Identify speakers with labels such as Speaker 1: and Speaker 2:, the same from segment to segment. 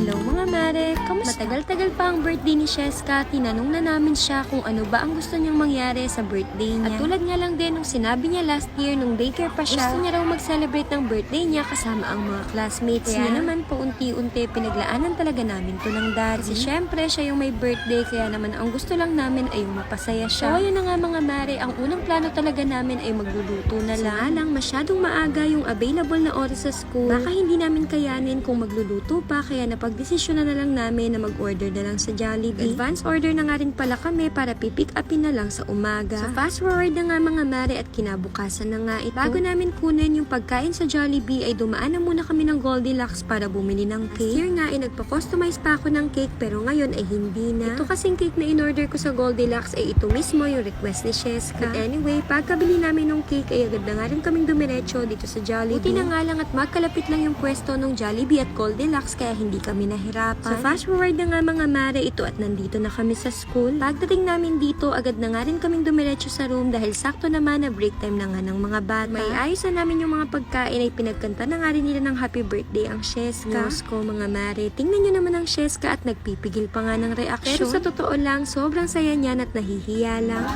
Speaker 1: Hello mga mare, kamusta? Matagal-tagal pa ang birthday ni Sheska, tinanong na namin siya kung ano ba ang gusto niyang mangyari sa birthday niya. At tulad nga lang din nung sinabi niya last year nung daycare pa siya, gusto niya raw mag-celebrate ng birthday niya kasama ang mga classmates niya. Kaya naman paunti-unti pinaglaanan talaga namin to ng daddy. Kasi syempre siya yung may birthday kaya naman ang gusto lang namin ay yung mapasaya siya. So ayun na nga mga mare, ang unang plano talaga namin ay magluluto na lang. So, lang masyadong maaga yung available na oras sa school. Baka hindi namin kayanin kung magluluto pa kaya napagdesisyon na, na lang namin na mag-order na lang sa Jollibee. Advance order na nga rin pala kami para pipick upin na lang sa umaga. So fast forward na nga mga mare at kinabukasan na nga ito. Bago namin kunin yung pagkain sa Jollibee ay dumaan na muna kami ng Goldilocks para bumili ng cake. Here nga ay nagpa-customize pa ako ng cake pero ngayon ay hindi na. Ito kasing cake na in-order ko sa Goldilocks ay ito mismo yung request ni Sheska. But anyway, pagkabili namin ng cake ay agad na nga rin kaming dumiretso dito sa Jollibee. Buti na nga lang at magkalapit lang yung pwesto ng Jollibee at Goldilocks kaya hindi kami nahirapan. So fast forward na nga mga mare ito at nandito na kami sa school. Pagdating namin dito, agad na nga rin kaming dumiretso sa room dahil sakto naman na break time na nga ng mga bata. May ayos na namin yung mga pagkain ay pinagkanta na nga rin nila ng happy birthday ang Sheska. Diyos ko mga mare, tingnan nyo naman ang Sheska at nagpipigil pa nga ng reaksyon. Pero sa totoo lang, sobrang saya niyan at nahihiya lang.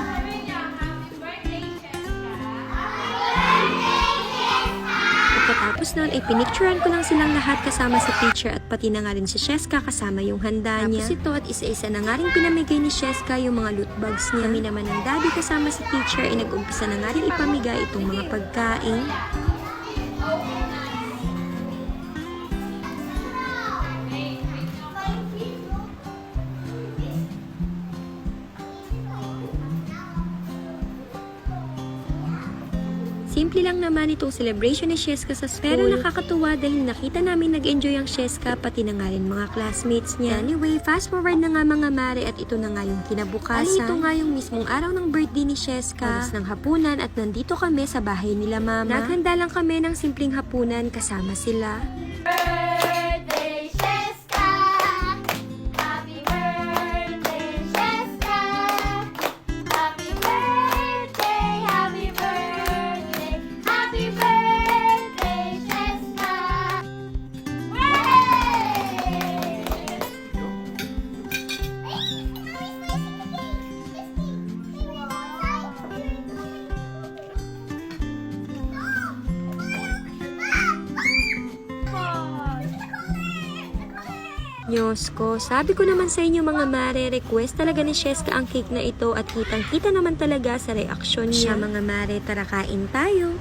Speaker 1: Pagkatapos nun ay pinicturean ko lang silang lahat kasama sa teacher at pati na nga rin si Sheska kasama yung handa niya. Tapos ito at isa-isa na nga rin pinamigay ni Sheska yung mga loot bags niya. Kami naman ng daddy kasama sa teacher ay nag-umpisa na nga rin ipamigay itong mga pagkain. Simple lang naman itong celebration ni Sheska sa school. Pero nakakatuwa dahil nakita namin nag-enjoy ang Sheska pati na nga rin mga classmates niya. Anyway, fast forward na nga mga mare at ito na nga yung kinabukasan. Ali, ito nga yung mismong araw ng birthday ni Sheska. Alas ng hapunan at nandito kami sa bahay nila mama. Naghanda lang kami ng simpleng hapunan kasama sila.
Speaker 2: birthday,
Speaker 1: Diyos ko, sabi ko naman sa inyo mga mare, request talaga ni Sheska ang cake na ito at kitang kita naman talaga sa reaksyon niya. Mga mare, tara kain tayo.